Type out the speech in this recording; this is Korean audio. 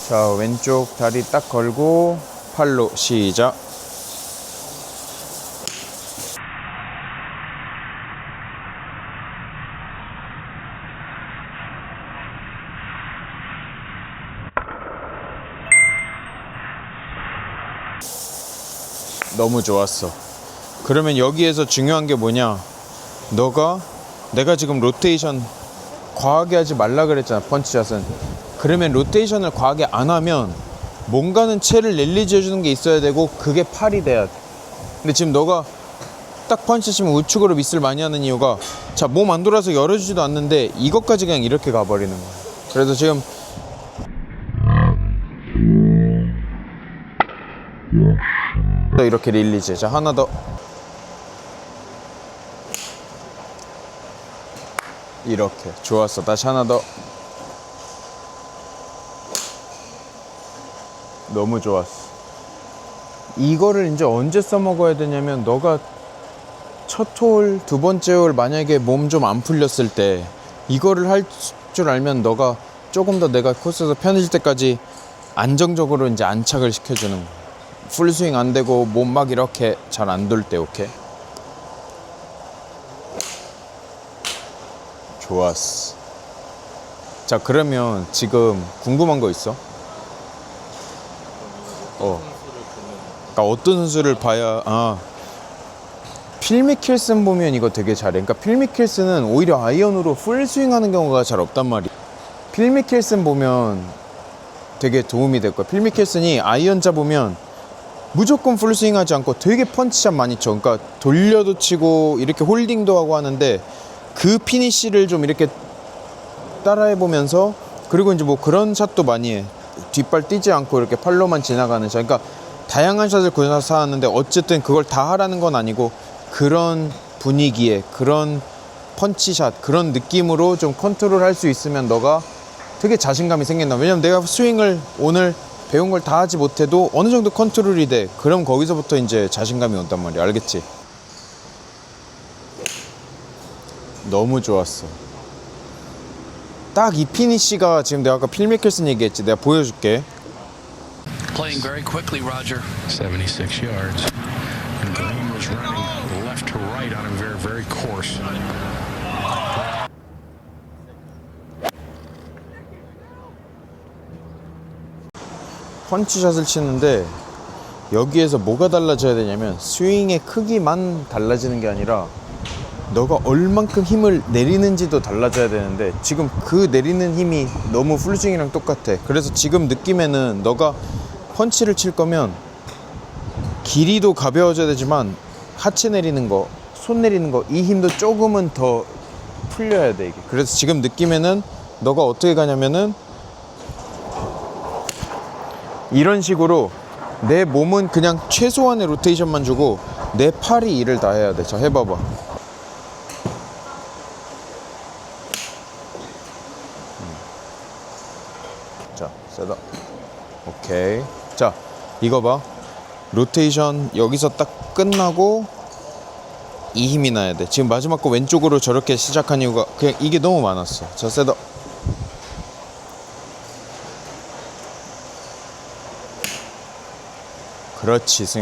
자 왼쪽 다리 딱 걸고 팔로 시작. 너무 좋았어. 그러면 여기에서 중요한 게 뭐냐? 너가 내가 지금 로테이션 과하게 하지 말라 그랬잖아 펀치샷은 그러면 로테이션을 과하게 안 하면 뭔가는 채를 랠리지 해주는 게 있어야 되고 그게 팔이 돼야 돼. 근데 지금 너가 딱 펀치 치면 우측으로 미스를 많이 하는 이유가 자 몸 안 돌아서 열어주지도 않는데 이것까지 그냥 이렇게 가버리는 거야. 그래서 지금 또 이렇게 릴리즈 자 하나 더. 이렇게. 좋았어. 다시 하나 더 너무 좋았어. 이거를 이제 언제 써먹어야 되냐면 너가 첫 홀, 두 번째 홀 만약에 몸 좀 안 풀렸을 때 이거를 할 줄 알면 너가 조금 더 내가 코스에서 편해질 때까지 안정적으로 이제 안착을 시켜주는 거야 풀스윙 안 되고 몸 막 이렇게 잘 안 돌 때 오케이? 좋았어. 자 그러면 지금 궁금한 거 있어? 어. 그러니까 어떤 선수를 봐야 아. 필미킬슨 보면 이거 되게 잘해. 그러니까 필미킬슨은 오히려 아이언으로 풀 스윙 하는 경우가 잘 없단 말이야. 필미킬슨 보면 되게 도움이 될 거야. 필미킬슨이 아이언 잡으면 무조건 풀 스윙 하지 않고 되게 펀치샷 많이 쳐. 그러니까 돌려도 치고 이렇게 홀딩도 하고 하는데 그 피니쉬를 좀 이렇게 따라해 보면서 그리고 이제 뭐 그런 샷도 많이 해. 뒷발 뛰지 않고 이렇게 팔로만 지나가는 샷. 그러니까 다양한 샷을 구사하는데 어쨌든 그걸 다 하라는 건 아니고 그런 분위기에 그런 펀치샷 그런 느낌으로 좀 컨트롤 할 수 있으면 너가 되게 자신감이 생긴다. 왜냐면 내가 스윙을 오늘 배운 걸 다 하지 못해도 어느 정도 컨트롤이 돼. 그럼 거기서부터 이제 자신감이 온단 말이야. 알겠지? 너무 좋았어. 딱 이 피니쉬가 지금 내가 아까 필미켈슨 얘기했지. 내가 보여줄게. Playing very quickly, Roger. 76 yards. And Green was running left to right on him very, very coarse. 펀치샷을 치는데 여기에서 뭐가 달라져야 되냐면 스윙의 크기만 달라지는 게 아니라 너가 얼만큼 힘을 내리는지도 달라져야 되는데 지금 그 내리는 힘이 너무 풀스윙이랑 똑같아 그래서 지금 느낌에는 너가 펀치를 칠 거면 길이도 가벼워져야 되지만 하체 내리는 거, 손 내리는 거 이 힘도 조금은 더 풀려야 돼 이게 그래서 지금 느낌에는 너가 어떻게 가냐면은 이런 식으로 내 몸은 그냥 최소한의 로테이션만 주고 내 팔이 일을 다 해야 돼. 자, 해봐봐. 음. 자, 세다. 오케이. 자, 이거 봐. 로테이션 여기서 딱 끝나고 이 힘이 나야 돼. 지금 마지막 거 왼쪽으로 저렇게 시작한 이유가 그냥 이게 너무 많았어. 자, 세다. 그렇지, 승현.